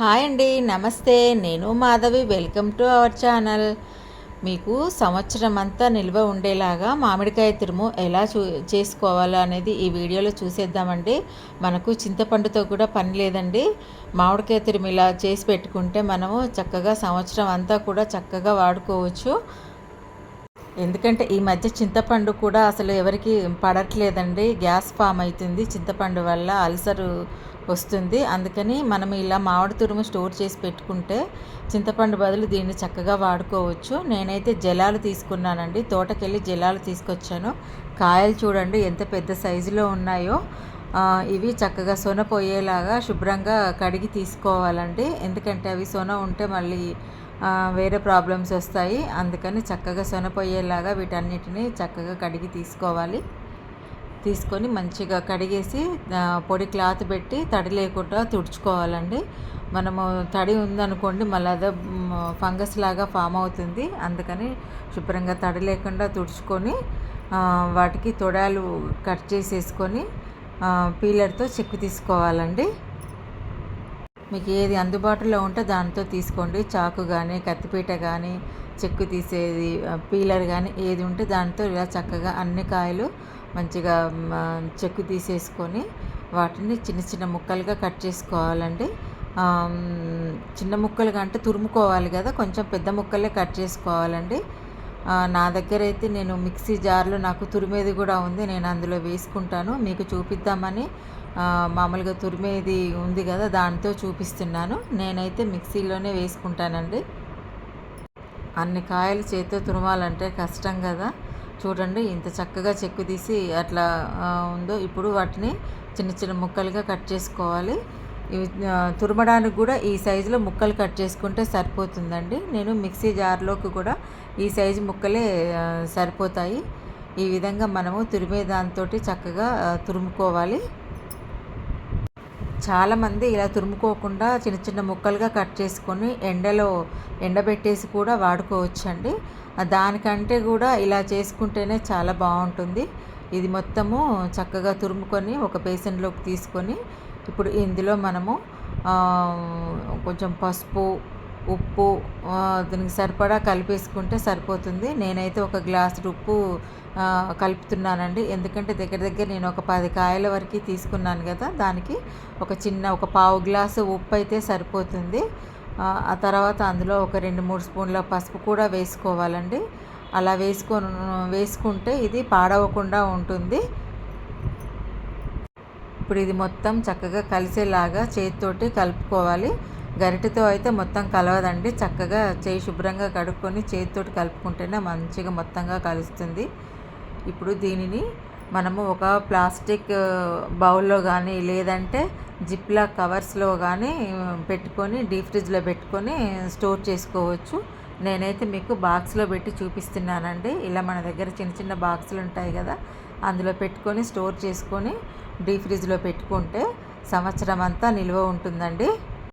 Hi అండి నమస్తే. నేను Madhavi welcome to our channel. మీకు సంవత్సరం అంతా నిల్వ ఉండేలాగా మామిడికాయ తురుము ఎలా చూ చేసుకోవాలో అనేది ఈ వీడియోలో చూసేద్దామండి. మనకు చింతపండుతో కూడా పని లేదండి. మామిడికాయ తురుము ఇలా చేసి పెట్టుకుంటే మనము చక్కగా సంవత్సరం అంతా కూడా చక్కగా వాడుకోవచ్చు. ఎందుకంటే ఈ మధ్య చింతపండు కూడా అసలు ఎవరికి పడట్లేదండి. గ్యాస్ ఫామ్ అవుతుంది. చింతపండు వల్ల అల్సరు వస్తుంది. అందుకని మనం ఇలా మామిడి తురుము స్టోర్ చేసి పెట్టుకుంటే చింతపండు బదులు దీన్ని చక్కగా వాడుకోవచ్చు. నేనైతే జలాలు తీసుకున్నానండి. తోటకెళ్ళి జలాలు తీసుకొచ్చాను. కాయలు చూడండి ఎంత పెద్ద సైజులో ఉన్నాయో. ఇవి చక్కగా సొన పోయేలాగా శుభ్రంగా కడిగి తీసుకోవాలండి. ఎందుకంటే అవి సొన ఉంటే మళ్ళీ వేరే ప్రాబ్లమ్స్ వస్తాయి. అందుకని చక్కగా సొన పోయేలాగా వీటన్నిటిని చక్కగా కడిగి తీసుకోవాలి. తీసుకొని మంచిగా కడిగేసి పొడి క్లాత్ పెట్టి తడి లేకుండా తుడుచుకోవాలండి. మనము తడి ఉందనుకోండి మళ్ళీ అదే ఫంగస్ లాగా ఫామ్ అవుతుంది. అందుకని శుభ్రంగా తడి లేకుండా తుడుచుకొని వాటికి తొడాలు కట్ చేసేసుకొని పీలర్తో చెక్కు తీసుకోవాలండి. మీకు ఏది అందుబాటులో ఉంటే దాంతో తీసుకోండి. చాకు కానీ కత్తిపీట కానీ చెక్కు తీసేది పీలర్ కానీ ఏది ఉంటే దాంతో ఇలా చక్కగా అన్ని కాయలు మంచిగా చెక్కు తీసేసుకొని వాటిని చిన్న చిన్న ముక్కలుగా కట్ చేసుకోవాలండి. చిన్న ముక్కలుగా అంటే తురుముకోవాలి కదా కొంచెం పెద్ద ముక్కలే కట్ చేసుకోవాలండి. నా దగ్గర అయితే నేను మిక్సీ జార్లో నాకు తురిమేది కూడా ఉంది నేను అందులో వేసుకుంటాను. మీకు చూపిద్దామని మామూలుగా తురిమేది ఉంది కదా దానితో చూపిస్తున్నాను. నేనైతే మిక్సీలోనే వేసుకుంటానండి. అన్ని కాయలు చేతితో తురమాలంటే కష్టం కదా. చూడండి ఇంత చక్కగా చెక్కు తీసి అట్లా ఉందో ఇప్పుడు వాటిని చిన్న చిన్న ముక్కలుగా కట్ చేసుకోవాలి. ఇవి తురమడానికి కూడా ఈ సైజులో ముక్కలు కట్ చేసుకుంటే సరిపోతుందండి. నేను మిక్సీ జార్లోకి కూడా ఈ సైజు ముక్కలే సరిపోతాయి. ఈ విధంగా మనము తురిమే దాంతో చక్కగా తురుముకోవాలి. చాలామంది ఇలా తురుముకోకుండా చిన్న చిన్న ముక్కలుగా కట్ చేసుకొని ఎండలో ఎండబెట్టేసి కూడా వాడుకోవచ్చండి. దానికంటే కూడా ఇలా చేసుకుంటేనే చాలా బాగుంటుంది. ఇది మొత్తము చక్కగా తురుముకొని ఒక బేసన్లోకి తీసుకొని ఇప్పుడు ఇందులో మనము కొంచెం పసుపు ఉప్పు దీనికి సరిపడా కలిపేసుకుంటే సరిపోతుంది. నేనైతే ఒక గ్లాసు ఉప్పు కలుపుతున్నానండి. ఎందుకంటే దగ్గర దగ్గర నేను ఒక పది కాయల వరకు తీసుకున్నాను కదా దానికి ఒక చిన్న ఒక పావు గ్లాసు ఉప్పు అయితే సరిపోతుంది. ఆ తర్వాత అందులో ఒక రెండు మూడు స్పూన్ల పసుపు కూడా వేసుకోవాలండి. అలా వేసుకొని వేసుకుంటే ఇది పాడవకుండా ఉంటుంది. ఇప్పుడు ఇది మొత్తం చక్కగా కలిసేలాగా చేతితోటి కలుపుకోవాలి. గరిటెతో అయితే మొత్తం కలవదండి. చక్కగా చేయి శుభ్రంగా కడుక్కొని చేతితోటి కలుపుకుంటేనే మంచిగా మొత్తంగా కలుస్తుంది. ఇప్పుడు దీనిని మనము ఒక ప్లాస్టిక్ బౌల్లో కానీ లేదంటే జిప్లా కవర్స్లో కానీ పెట్టుకొని డీప్ ఫ్రిడ్జ్లో పెట్టుకొని స్టోర్ చేసుకోవచ్చు. నేనైతే మీకు బాక్స్లో పెట్టి చూపిస్తున్నానండి. ఇలా మన దగ్గర చిన్న చిన్న బాక్సులు ఉంటాయి కదా అందులో పెట్టుకొని స్టోర్ చేసుకొని డీప్ ఫ్రిడ్జ్లో పెట్టుకుంటే సంవత్సరం అంతా నిల్వ ఉంటుందండి.